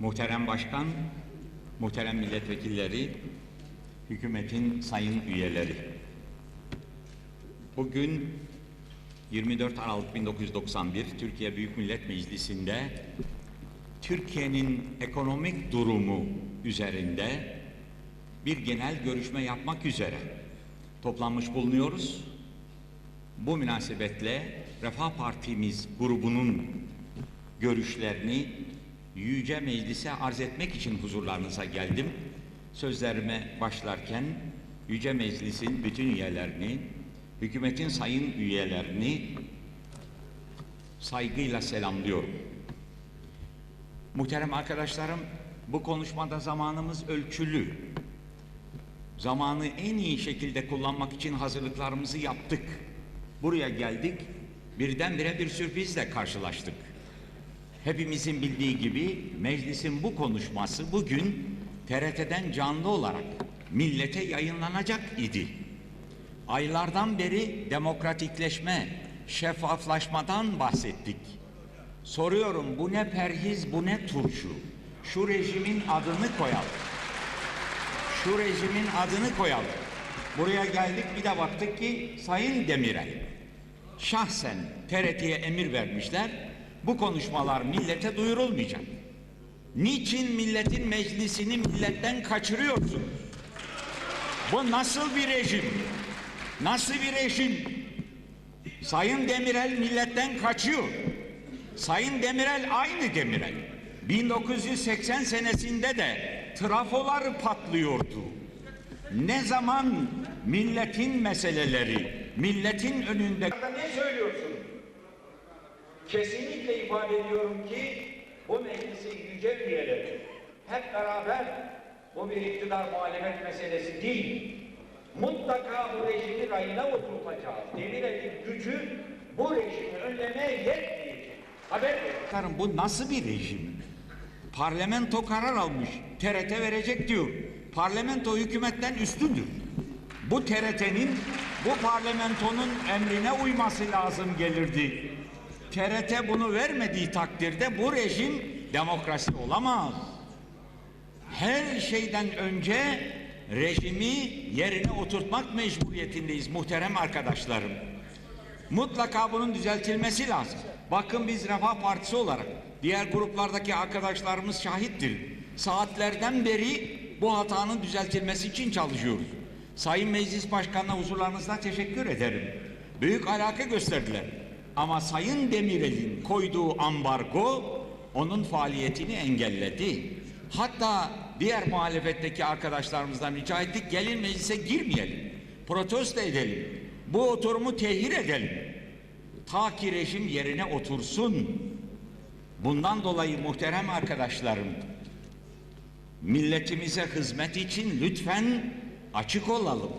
Muhterem Başkan, muhterem milletvekilleri, hükümetin sayın üyeleri. Bugün 24 Aralık 1991 Türkiye Büyük Millet Meclisi'nde Türkiye'nin ekonomik durumu üzerinde bir genel görüşme yapmak üzere toplanmış bulunuyoruz. Bu münasebetle Refah Partimiz grubunun görüşlerini Yüce Meclis'e arz etmek için huzurlarınıza geldim. Sözlerime başlarken Yüce Meclis'in bütün üyelerini, hükümetin sayın üyelerini saygıyla selamlıyorum. Muhterem arkadaşlarım, bu konuşmada zamanımız ölçülü. Zamanı en iyi şekilde kullanmak için hazırlıklarımızı yaptık. Buraya geldik, birdenbire bir sürprizle karşılaştık. Hepimizin bildiği gibi meclisin bu konuşması bugün TRT'den canlı olarak millete yayınlanacak idi. Aylardan beri demokratikleşme, şeffaflaşmadan bahsettik. Soruyorum bu ne perhiz, bu ne turşu? Şu rejimin adını koyalım. Şu rejimin adını koyalım. Buraya geldik bir de baktık ki Sayın Demirel şahsen TRT'ye emir vermişler. Bu konuşmalar millete duyurulmayacak. Niçin milletin meclisini milletten kaçırıyorsunuz? Bu nasıl bir rejim? Nasıl bir rejim? Sayın Demirel milletten kaçıyor. Sayın Demirel aynı Demirel. 1980 senesinde de trafolar patlıyordu. Ne zaman milletin meseleleri, milletin önünde... Ne söylüyorsun? Kesinlikle ifade ediyorum ki bu meclisin yüce üyeleri hep beraber bu bir iktidar muhalefet meselesi değil. Mutlaka bu rejimi rayına oturtacağız. Demirel'in gücü bu rejimi önlemeye yetmeyecek. Haber verin. Bu nasıl bir rejim? Parlamento karar almış. TRT verecek diyor. Parlamento hükümetten üstündür. Bu TRT'nin bu parlamentonun emrine uyması lazım gelirdi. TRT bunu vermediği takdirde bu rejim demokrasi olamaz. Her şeyden önce rejimi yerine oturtmak mecburiyetindeyiz muhterem arkadaşlarım. Mutlaka bunun düzeltilmesi lazım. Bakın biz Refah Partisi olarak diğer gruplardaki arkadaşlarımız şahittir. Saatlerden beri bu hatanın düzeltilmesi için çalışıyoruz. Sayın Meclis Başkanı'na huzurlarınızda teşekkür ederim. Büyük alaka gösterdiler. Ama Sayın Demirel'in koyduğu ambargo onun faaliyetini engelledi. Hatta diğer muhalefetteki arkadaşlarımızdan rica ettik gelin meclise girmeyelim. Protesto edelim. Bu oturumu tehir edelim. Ta ki rejim yerine otursun. Bundan dolayı muhterem arkadaşlarım milletimize hizmet için lütfen açık olalım.